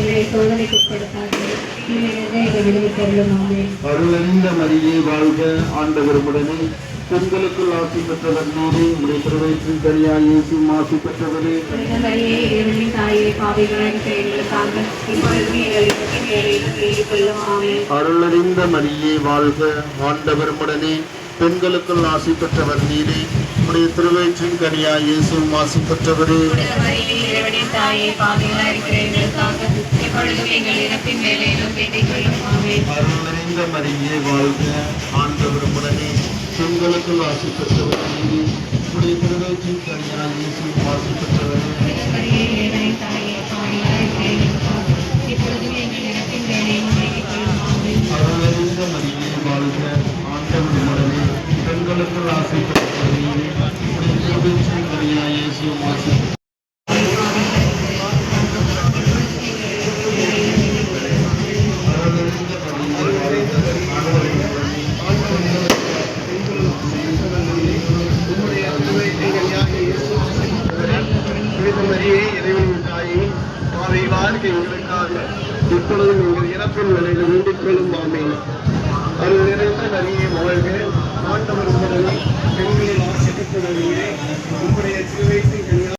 எங்களை வாழ்க ஆண்டவருமுடனே. பெண்களுக்குள் ஆசி பெற்றவர் நீரே உடைய பிரவேசின் தனியாயேசு மாசி பெற்றவரே. அருளறிந்த மரியே வாழ்க ஆண்டவர் முடனே பெண்களுக்குள் ஆசி பெற்றவர் நீரே உடைய திருவயிற்றின் கனியா இயேசு மாசு பெற்றவரே. தாயே பாவிகளாக இருக்கிறேன் இப்பொழுதும் எங்கள் இறப்பின் வேலையிலும் வேண்டிக் கொள்ளும் ஆமென் அருளறிந்த மரியே வாழ்க. ஆண்டவர் உடனே பெண்களுக்குள் ஆசி பெற்றவர் உடைய திருவயிற்றின் கனியாய் இயேசு ஆசி பெற்றவரே மரியே வாழ்க. ஆண்டவர் உடனே பெண்களுக்குள் ஆசி பாவை வாழ்க்கை எங்களுக்காக இப்பொழுதும் எங்கள் இறப்பின் நிலையில் வேண்டிக் கொள்ளும் ஆமேன். அது நிறைந்த நிறைய வாழ்க